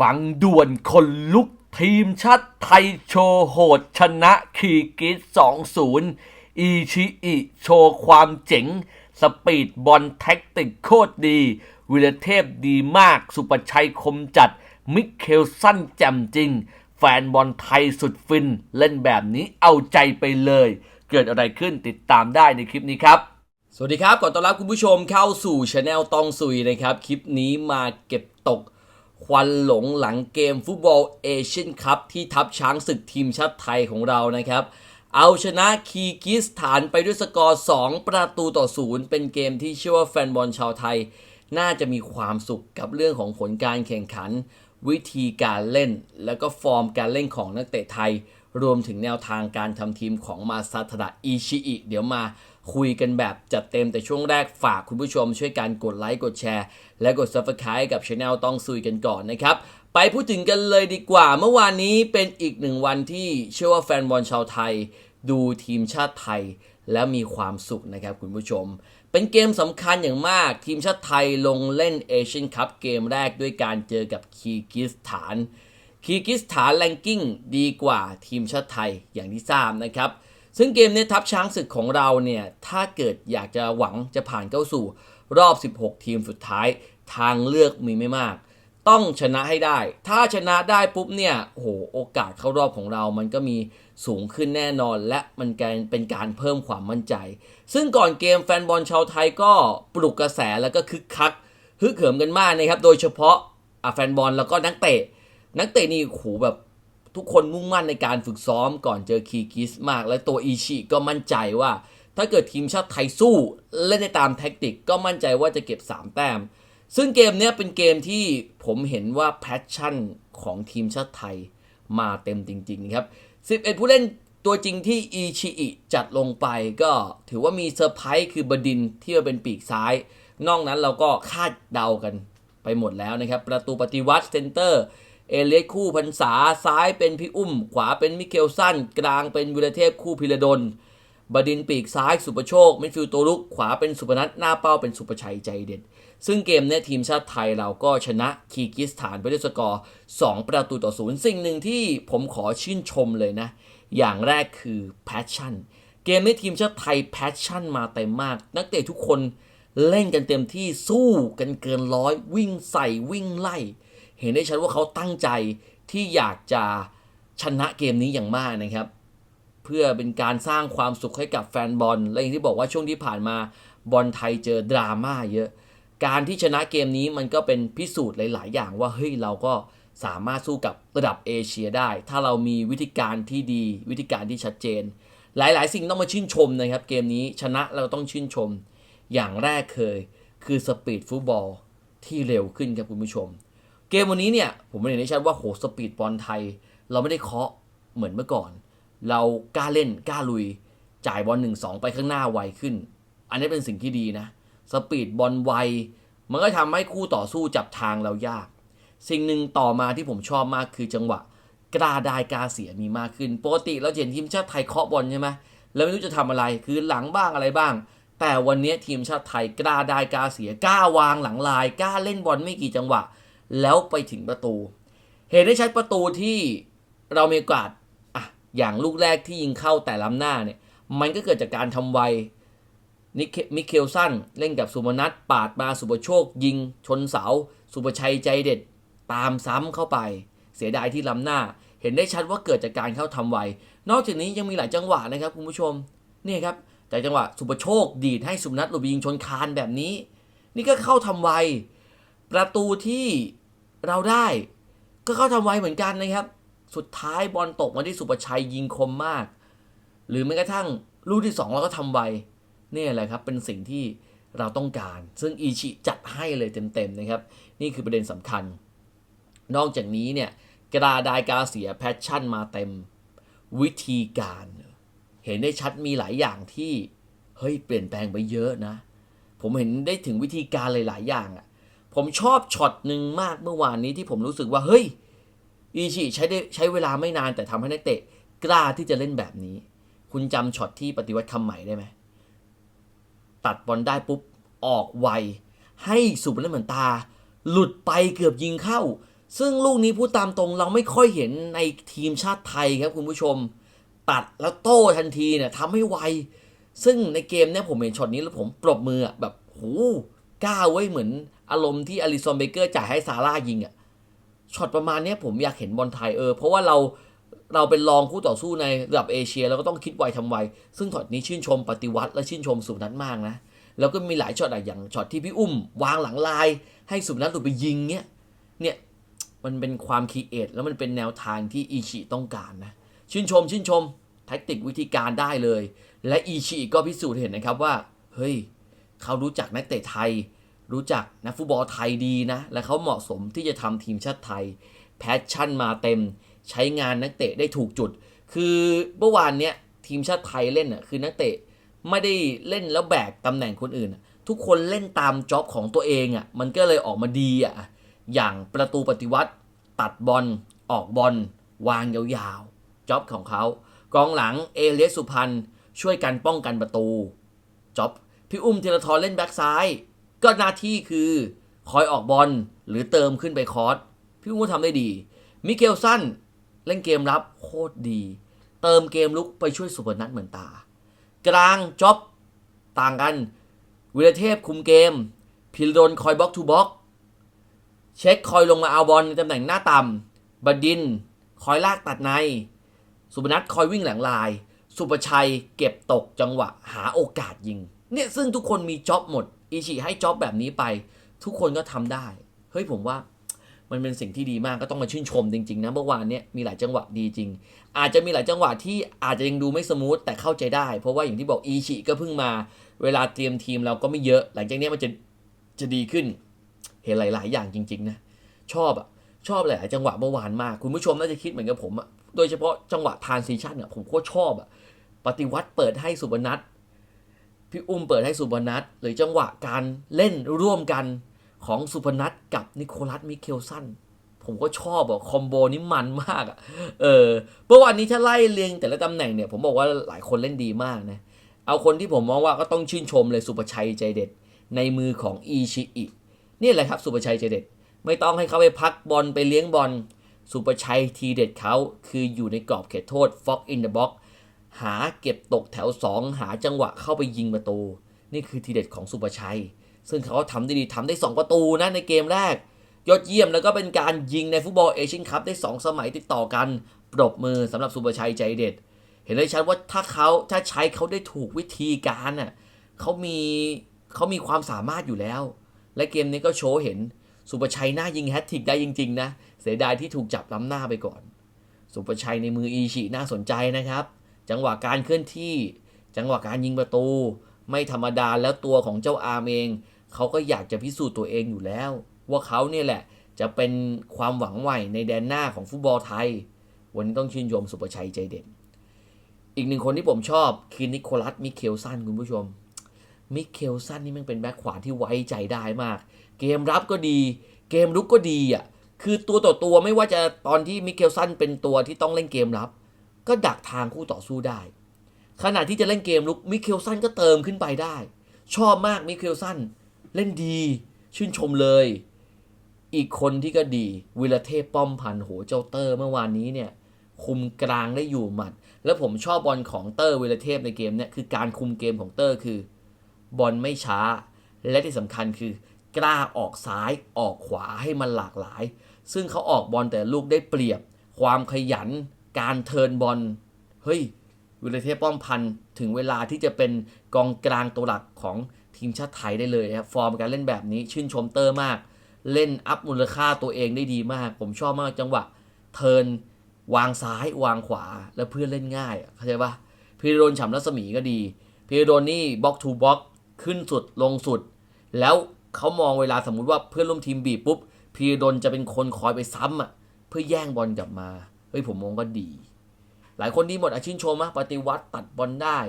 ฟังด่วนคนลุกทีมชาติไทยโชว์โหดชนะคีกิส2-0 อีชิอิโชว์ความเจ๋ง สปีดบอลแท็กติกโคตรดี วิรเทพดีมาก สุประชัยคมจัด มิเคลสั้นแจ่มจริง แฟนบอลไทยสุดฟิน เล่นแบบนี้เอาใจไปเลย เกิดอะไรขึ้นติดตามได้ในคลิปนี้ครับสวัสดีครับ ขอต้อนรับคุณผู้ชมเข้าสู่ช anel ตองซุยนะครับ คลิปนี้มาเก็บตก ควันหลงหลังเกมฟุตบอลเอเชียนคัพที่ทัพช้างศึกทีมชาติไทยของเรานะครับ เอาชนะคีร์กิสถานไปด้วยสกอร์ 2 ประตูต่อศูนย์เป็นเกมที่เชื่อว่าแฟนบอลชาวไทย น่าจะมีความสุขกับเรื่องของผลการแข่งขัน วิธีการเล่น แล้วก็ฟอร์มการเล่นของนักเตะไทย รวมถึงแนวทางการทำทีมของมาซาทดะอิชิอิเดี๋ยวมา คุยกันแบบจัดเต็มแต่ช่วงแรกฝากคุณผู้ชมช่วยการกดไลค์กดแชร์ และกด Subscribe กับช anel ต้องซุยกันก่อนนะครับ ไปพูดถึงกันเลยดีกว่า เมื่อวานนี้เป็นอีกหนึ่งวันที่เชื่อว่าแฟนบอลชาวไทย ดูทีมชาติไทย แล้วมีความสุขนะครับคุณผู้ชม เป็นเกมสำคัญอย่างมาก ทีมชาติไทยลงเล่นเอเชียนคัพเกมแรกด้วยการเจอกับคีกิสถานคีกิสถานแรงกิ้งดีกว่าทีมชาติไทยอย่างที่ทราบนะครับ ซึ่งเกมนี้ทัพช้างศึกของเราเนี่ย ถ้าเกิดอยากจะหวังจะผ่านเข้าสู่รอบ 16 ทีมสุดท้าย ทางเลือกมีไม่มาก ต้องชนะให้ได้ ถ้าชนะได้ปุ๊บเนี่ยโอ้โหโอกาสเข้ารอบของเรามันก็มีสูงขึ้นแน่นอน และมันเป็นการเพิ่มความมั่นใจ ซึ่งก่อนเกมแฟนบอลชาวไทยก็ปลุกกระแสแล้วก็คึกคักฮึกเหิมกันมากนะครับ โดยเฉพาะะแฟนบอลแล้วก็นักเตะ นักเตะนี่โอ้โหแบบ ทุกคนมุ่งมั่นในการฝึกซ้อมก่อนเจอคีกิสมาก และตัวอีชิก็มั่นใจว่า ถ้าเกิดทีมชาติไทยสู้เล่นในตามแท็กติกก็มั่นใจว่าจะเก็บ 3 แต้ม ซึ่งเกมนี้เป็นเกมที่ผมเห็นว่าแพชชั่นของทีมชาติไทยมาเต็มจริง ๆ ครับ 11 ผู้เล่นตัวจริงที่อีชิอิจัดลงไปก็ถือว่ามีเซอร์ไพรส์คือบดินที่มาเป็นปีกซ้าย นอกนั้นเราก็คาดเดากันไปหมดแล้วนะครับ ประตูปฏิวัติเซนเตอร์ เอเลียสคู่พันษาซ้ายเป็นพี่อุ้ม ขวาเป็นมิเคลสันกลางเป็นวิรเทพคู่พิรดลบดินปีกซ้ายสุประโชคมิดฟิลด์ตัวลุก ขวาเป็นสุพนัทหน้าเป้าเป็นสุประชัยใจเด็ด ซึ่งเกมเนี้ยทีมชาติไทยเราก็ชนะคีกิสถานไปด้วยสกอร์ 2 ประตูต่อศูนย์สิ่งหนึ่งที่ผมขอชื่นชมเลยนะ อย่างแรกคือแพชชั่น เกมนี้ทีมชาติไทยแพชชั่นมาเต็มมาก นักเตะทุกคนเล่นกันเต็มที่สู้กันเกินร้อยวิ่งใส่วิ่งไล่ เห็นได้ชัดว่าเขาตั้งใจที่อยากจะชนะเกมนี้อย่างมากนะครับ เพื่อเป็นการสร้างความสุขให้กับแฟนบอล และอย่างที่บอกว่าช่วงที่ผ่านมาบอลไทยเจอดราม่าเยอะ การที่ชนะเกมนี้มันก็เป็นพิสูจน์หลาย ๆ อย่างว่าเฮ้ยเราก็สามารถสู้กับระดับเอเชียได้ ถ้าเรามีวิธีการที่ดี วิธีการที่ชัดเจน หลาย ๆ สิ่งต้องมาชื่นชมนะครับ เกมนี้ชนะเราต้องชื่นชม อย่างแรกเคยคือสปีดฟุตบอลที่เร็วขึ้นครับคุณผู้ชม เกมวันนี้เนี่ย ผมเห็นได้ชัดว่าโหสปีดบอลไทย เราไม่ได้เคาะเหมือนเมื่อก่อน เรากล้าเล่นกล้าลุย จ่ายบอลหนึ่งสองไปข้างหน้าไวขึ้น อันนี้เป็นสิ่งที่ดีนะ สปีดบอลไว มันก็ทำให้คู่ต่อสู้จับทางเรายาก สิ่งหนึ่งต่อมาที่ผมชอบมากคือจังหวะกล้าได้กล้าเสียมีมากขึ้นปกติเราเห็นทีมชาติไทยเคาะบอลใช่ไหมแล้วไม่รู้จะทำอะไรคือหลังบ้างอะไรบ้าง แต่วันนี้ทีมชาติไทยกล้าได้กล้าเสียกล้าวางหลังลายกล้าเล่นบอลไม่กี่จังหวะ แล้วไปถึงประตู เห็นได้ชัดประตูที่เรามีโอกาสอะอย่างลูกแรกที่ยิงเข้าแต่ล้ำหน้าเนี่ยมันก็เกิดจากการทำไวนิเคมิเคลสันเล่นกับสุมนัทปาดมาสุปโชค ยิงชนเสา สุประชัยใจเด็ด ตามซ้ำเข้าไป เสียดายที่ล้ำหน้า เห็นได้ชัดว่าเกิดจากการเข้าทำไว นอกจากนี้ยังมีหลายจังหวะนะครับคุณผู้ชมนี่ครับแต่จังหวะสุปโชคดีดให้สุมนัทหลบยิงชนคานแบบนี้ นี่ก็เข้าทำไว ประตูที่ เราได้ก็เข้าทำไวเหมือนกันนะครับ สุดท้ายบอลตกมาที่สุประชัยยิงคมมาก หรือแม้กระทั่งลูกที่สองเราก็ทำไวเนี่ยแหละครับเป็นสิ่งที่เราต้องการ ซึ่งอีชิจัดให้เลยเต็มๆนะครับ นี่คือประเด็นสำคัญ นอกจากนี้เนี่ยกระดาดายกาเสียแพชชั่นมาเต็มวิธีการ เห็นได้ชัดมีหลายอย่างที่เฮ้ยเปลี่ยนแปลงไปเยอะนะ ผมเห็นได้ถึงวิธีการหลาย ๆ อย่างอะ ผมชอบช็อตหนึ่งมากเมื่อวานนี้ที่ผมรู้สึกว่าเฮ้ยอีชิใช้ได้ใช้เวลาไม่นานแต่ทำให้นักเตะกล้าที่จะเล่นแบบนี้ คุณจำช็อตที่ปฏิวัติคำใหม่ได้ไหมตัดบอลได้ปุ๊บออกไว ให้สุพนัทเหมือนตา หลุดไปเกือบยิงเข้า ซึ่งลูกนี้พูดตามตรงเราไม่ค่อยเห็นในทีมชาติไทยครับคุณผู้ชม ตัดแล้วโต้ทันทีเนี่ยทำให้ไว ซึ่งในเกมเนี่ยผมเห็นช็อตนี้แล้วผมปรบมือแบบโห กล้าเว้ยเหมือนอารมณ์ที่อลิซอนเบเกอร์จ่ายให้ซาร่ายิงอะช็อตประมาณนี้ผมอยากเห็นบอลไทยเออเพราะว่าเราเราเป็นรองคู่ต่อสู้ในระดับเอเชียเราก็ต้องคิดไวทำไว ซึ่งช็อตนี้ชื่นชมปฏิวัติและชื่นชมสุนัทมากนะ แล้วก็มีหลายช็อตอะอย่างช็อตที่พี่อุ้ม วางหลังลาย ให้สุนัทหลุดไปยิงเนี่ยเนี่ยมันเป็นความคีเอทแล้วมันเป็นแนวทางที่อีชิต้องการนะชื่นชม ชื่นชมแท็กติกวิธีการได้เลย และอีชิก็พิสูจน์เห็นนะครับว่า เฮ้ย เขารู้จักนักเตะไทย รู้จักนักฟุตบอลไทยดีนะ และเขาเหมาะสมที่จะทำทีมชาติไทย แพชชั่นมาเต็ม ใช้งานนักเตะได้ถูกจุด คือเมื่อวานเนี้ยทีมชาติไทยเล่นอะคือนักเตะไม่ได้เล่นแล้วแบกตำแหน่งคนอื่น ทุกคนเล่นตามจ็อบของตัวเองอะมันก็เลยออกมาดีอะอย่างประตูปฏิวัติตัดบอลออกบอลวางยาวๆจ็อบของเขากองหลังเอเลียสสุพรรณช่วยกันป้องกันประตูจ็อบ พี่อุ้มธีรทรเล่นแบ็กซ้าย ก็หน้าที่คือคอยออกบอลหรือเติมขึ้นไปคอร์สพี่อุ้มก็ทำได้ดี มิเกลสันเล่นเกมรับโคตรดี เติมเกมลุกไปช่วยสุพนัทเหมือนตา กลางจ็อบต่างกัน วิรเทพคุมเกม พิรดลคอยบล็อกทูบล็อกเช็คคอยลงมาเอาบอลในตำแหน่งหน้าต่ำบดิน คอยลากตัดใน สุพนัทคอยวิ่งหลังลาย สุประชัยเก็บตกจังหวะหาโอกาสยิง เนี่ยซึ่งทุกคนมีจ็อบหมดอิชิให้จ็อบแบบนี้ไป ทุกคนก็ทำได้ เฮ้ยผมว่ามันเป็นสิ่งที่ดีมากก็ต้องมาชื่นชมจริงๆนะเมื่อวานเนี้ยมีหลายจังหวะดีจริง อาจจะมีหลายจังหวะที่อาจจะยังดูไม่สมูทแต่เข้าใจได้ เพราะว่าอย่างที่บอกอีชิก็เพิ่งมา เวลาเตรียมทีมเราก็ไม่เยอะ หลังจากนี้มันจะจะดีขึ้น เห็นหลาย ๆ อย่างจริง ๆ นะ ชอบอะชอบหลายจังหวะเมื่อวานมาก คุณผู้ชมน่าจะคิดเหมือนกับผมอะโดยเฉพาะจังหวะทานซีชั่นอะผมโคตรชอบอะปฏิวัติเปิดให้สุบนัท พี่อุ้มเปิดให้สุบนัทหรือจังหวะการเล่นร่วมกันของสุพนัทกับนิโคลัสมิเคลสันผมก็ชอบอะคอมโบนี้มันมากอะเออเมื่อวานนี้ถ้าไล่เรียงแต่ละตำแหน่งเนี่ยผมบอกว่าหลายคนเล่นดีมากนะเอาคนที่ผมมองว่าก็ต้องชื่นชมเลยสุประชัยใจเด็ด ในมือของอีชิอินี่แหละครับสุประชัยใจเด็ด ไม่ต้องให้เขาไปพักบอลไปเลี้ยงบอลสุประชัยทีเด็ดเขาคืออยู่ในกรอบเขตโทษฟ็อกอินเดอะบ็อก หาเก็บตกแถว 2 หาจังหวะเข้าไปยิงประตู นี่คือทีเด็ดของสุประชัย ซึ่งเขาทำได้ดีทำได้ 2 ประตูนะในเกมแรก ยอดเยี่ยมแล้วก็เป็นการยิงในฟุตบอลเอเชียนคัพได้ 2 สมัยติดต่อกันปรบมือสำหรับสุประชัยใจเด็ด เห็นได้ชัดว่าถ้าเขาถ้าใช้เขาได้ถูกวิธีการน่ะเขามีเขามีความสามารถอยู่แล้ว และเกมนี้ก็โชว์เห็นสุประชัยหน้ายิงแฮตทิกได้จริงๆนะเสียดายที่ถูกจับล้ำหน้าไปก่อน สุประชัยในมืออีชิน่าสนใจนะครับ จังหวะการเคลื่อนที่ จังหวะการยิงประตู ไม่ธรรมดาแล้วตัวของเจ้าอาร์มเอง เขาก็อยากจะพิสูจน์ตัวเองอยู่แล้ว ว่าเขาเนี่ยแหละจะเป็นความหวังใหม่ในแดนหน้าของฟุตบอลไทย วันนี้ต้องชื่นชมสุประชัยใจเด็ดอีกหนึ่งคนที่ผมชอบคือนิโคลัสมิเคลสันคุณผู้ชมมิเคลสันนี่มันเป็นแบ็คขวาที่ไว้ใจได้มาก เกมรับก็ดี เกมรุกก็ดีอะคือตัวต่อตัวไม่ว่าจะตอนที่มิเคลสันเป็นตัวที่ต้องเล่นเกมรับ ก็ดักทางคู่ต่อสู้ได้ ขณะที่จะเล่นเกมลุกมิเคลสันก็เติมขึ้นไปได้ ชอบมากมิเคลสันเล่นดี ชื่นชมเลย อีกคนที่ก็ดีวิรเทพป้อมพันโหเจ้าเตอร์เมื่อวานนี้เนี่ยคุมกลางได้อยู่หมัด แล้วผมชอบบอลของเตอร์วิรเทพในเกมเนี่ยคือการคุมเกมของเตอร์คือบอลไม่ช้า และที่สำคัญคือกล้าออกซ้ายออกขวาให้มันหลากหลาย ซึ่งเขาออกบอลแต่ลูกได้เปรียบ ความขยัน การเทิร์นบอลเฮ้ยวิรเทพป้อมพันถึงเวลาที่จะเป็นกองกลางตัวหลักของทีมชาติไทยได้เลยครับฟอร์มการเล่นแบบนี้ชื่นชมเตอร์มาก เล่นอัพมูลค่าตัวเองได้ดีมาก ผมชอบมากจังหวะ เทิร์นวางซ้ายวางขวาแล้วเพื่อนเล่นง่ายเข้าใจปะพีรดลฉ่ำรัศมีก็ดีพีรดลนี่บล็อกทูบล็อกขึ้นสุดลงสุด แล้วเขามองเวลาสมมุติว่าเพื่อนร่วมทีมบีบปุ๊บพีรดลจะเป็นคนคอยไปซ้ำอะเพื่อแย่งบอลกลับมา เฮ้ยผมมองก็ดี หลายคนดีหมดอาชินชมอะปฏิวัติตัดบอลได้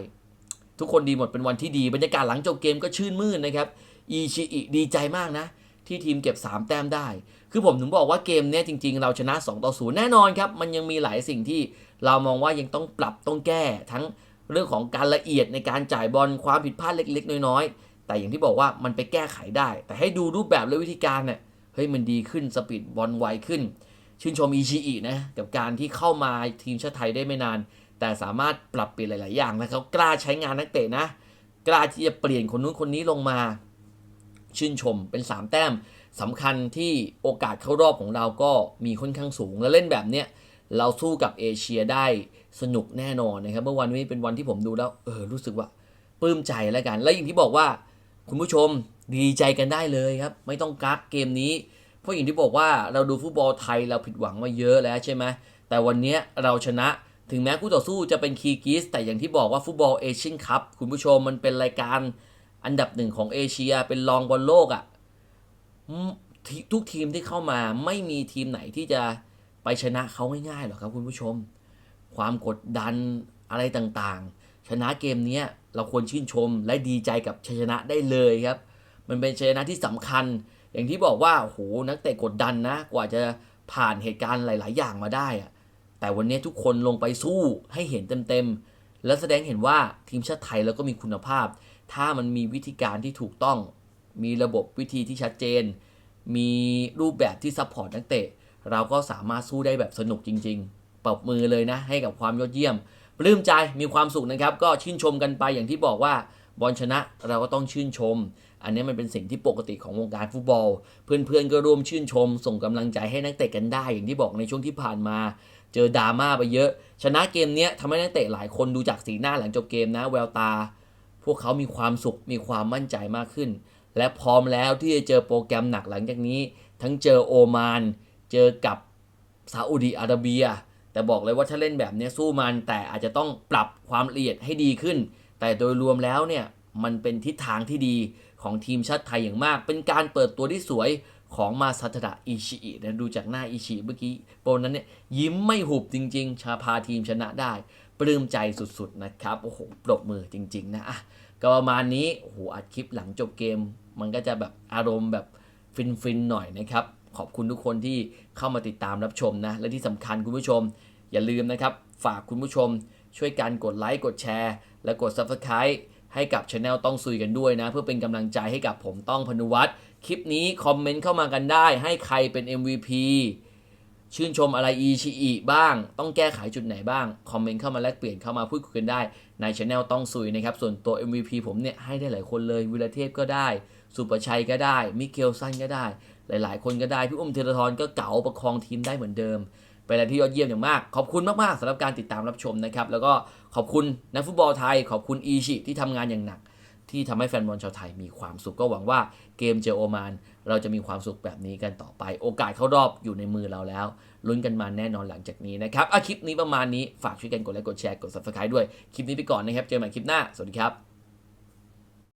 ทุกคนดีหมดเป็นวันที่ดี บรรยากาศหลังจบเกมก็ชื่นมื่นนะครับอีชิอิดีใจมากนะ ที่ทีมเก็บ 3 แต้มได้ คือผมถึงบอกว่าเกมเนี้ยจริง ๆ เราชนะ 2 ต่อ 0 แน่นอนครับ มันยังมีหลายสิ่งที่เรามองว่ายังต้องปรับต้องแก้ ทั้งเรื่องของการละเอียดในการจ่ายบอลความผิดพลาดเล็ก ๆ น้อยๆ แต่อย่างที่บอกว่ามันไปแก้ไขได้ แต่ให้ดูรูปแบบและวิธีการเนี่ยเฮ้ยมันดีขึ้นสปีดบอลไวขึ้น ชื่นชมอีชีอีนะกับการที่เข้ามาทีมชาติไทยได้ไม่นาน แต่สามารถปรับเปลี่ยนหลาย ๆ อย่างนะเขากล้าใช้งานนักเตะนะ กล้าที่จะเปลี่ยนคนนู้นคนนี้ลงมา ชื่นชมเป็น 3 แต้มสำคัญที่โอกาสเข้ารอบของเราก็มีค่อนข้างสูง และเล่นแบบเนี้ยเราสู้กับเอเชียได้สนุกแน่นอนนะครับ เมื่อวันนี้เป็นวันที่ผมดูแล้วเออรู้สึกว่าปลื้มใจแล้วกัน และอย่างที่บอกว่า คุณผู้ชมดีใจกันได้เลยครับ ไม่ต้องกักเกมนี้ เพราะอย่างที่บอกว่าเราดูฟุตบอลไทยเราผิดหวังมาเยอะแล้วใช่ไหมแต่วันนี้เราชนะถึงแม้คู่ต่อสู้จะเป็นคีกิสแต่อย่างที่บอกว่าฟุตบอลเอเชียนคัพคุณผู้ชมมันเป็นรายการอันดับหนึ่งของเอเชียเป็นรองบอลโลกอะ่ะทุกทีมที่เข้ามาไม่มีทีมไหนที่จะไปชนะเขาง่ายๆหรอกครับคุณผู้ชม ความกดดันอะไรต่างๆ ชนะเกมนี้เราควรชื่นชมและดีใจกับชัยชนะได้เลยครับ มันเป็นชัยชนะที่สำคัญ อย่างที่บอกว่าโหนักเตะกดดันนะ กว่าจะผ่านเหตุการณ์หลาย ๆ อย่างมาได้อะแต่วันนี้ทุกคนลงไปสู้ให้เห็นเต็ม ๆ และแสดงเห็นว่าทีมชาติไทยแล้วก็มีคุณภาพ ถ้ามันมีวิธีการที่ถูกต้อง มีระบบวิธีที่ชัดเจน มีรูปแบบที่ซัพพอร์ตนักเตะ เราก็สามารถสู้ได้แบบสนุกจริง ๆปรบมือเลยนะ ให้กับความยอดเยี่ยมปลื้มใจมีความสุขนะครับ ก็ชื่นชมกันไปอย่างที่บอกว่าบอลชนะเราก็ต้องชื่นชม อันนี้มันเป็นสิ่งที่ปกติของวงการฟุตบอล เพื่อนๆก็ร่วมชื่นชม ส่งกำลังใจให้นักเตะกันได้อย่างที่บอกในช่วงที่ผ่านมา เจอดราม่าไปเยอะ ชนะเกมเนี้ยทำให้นักเตะหลายคนดูจากสีหน้าหลังจบเกมนะแววตา พวกเขามีความสุขมีความมั่นใจมากขึ้น และพร้อมแล้วที่จะเจอโปรแกรมหนักหลังจากนี้ ทั้งเจอโอมาน เจอกับซาอุดีอาระเบีย แต่บอกเลยว่าถ้าเล่นแบบนี้สู้มัน แต่อาจจะต้องปรับความละเอียดให้ดีขึ้น แต่โดยรวมแล้วเนี่ยมันเป็นทิศทางที่ดี ของทีมชาติไทยอย่างมาก เป็นการเปิดตัวที่สวยของมาซาตะอิชิอินะดูจากหน้าอิชิเมื่อกี้โปรนั้นเนี่ยยิ้มไม่หุบจริง ๆ ชาพาทีมชนะได้ ปลื้มใจสุดๆนะครับ โอ้โห ปรบมือจริง ๆ นะอะก็ประมาณนี้โอ้โหอัดคลิปหลังจบเกม มันก็จะแบบอารมณ์แบบฟิน ๆ หน่อยนะครับ ขอบคุณทุกคนที่เข้ามาติดตามรับชมนะ และที่สำคัญคุณผู้ชม อย่าลืมนะครับ ฝากคุณผู้ชมช่วยการกดไลค์กดแชร์ และกด Subscribe ให้กับช anel ต้องซุยกันด้วยนะ เพื่อเป็นกำลังใจให้กับผมต้องพนุวัฒน์คลิปนี้คอมเมนต์เข้ามากันได้ ให้ใครเป็น MVP ชื่นชมอะไรอีชีอีบ้าง ต้องแก้ไขจุดไหนบ้าง คอมเมนต์เข้ามาแลกเปลี่ยนเข้ามาพูดคุยกันได้ในช anel ต้องซุยนะครับ ส่วนตัว MVP ผมเนี่ยให้ได้หลายคนเลยวิลเทพก็ได้ สุประชัยก็ได้ มิเกลสันก็ได้ หลาย ๆ คนก็ได้พี่อุ้มเทเลทรก็เก๋าประคองทีมได้เหมือนเดิม เป็นอะไรที่ยอดเยี่ยมอย่างมาก ขอบคุณมากๆสำหรับการติดตามรับชมนะครับ แล้วก็ขอบคุณนักฟุตบอลไทย ขอบคุณอีชิที่ทำงานอย่างหนัก ที่ทำให้แฟนบอลชาวไทยมีความสุขก็หวังว่าเกมเจอโอมานเราจะมีความสุขแบบนี้กันต่อไป โอกาสเข้ารอบอยู่ในมือเราแล้ว ลุ้นกันมาแน่นอนหลังจากนี้นะครับอะคลิปนี้ประมาณนี้ฝากช่วยกันกดไลค์กดแชร์กด subscribe ด้วยคลิปนี้ไปก่อนนะครับเจอกันใหม่คลิปหน้าสวัสดีครับ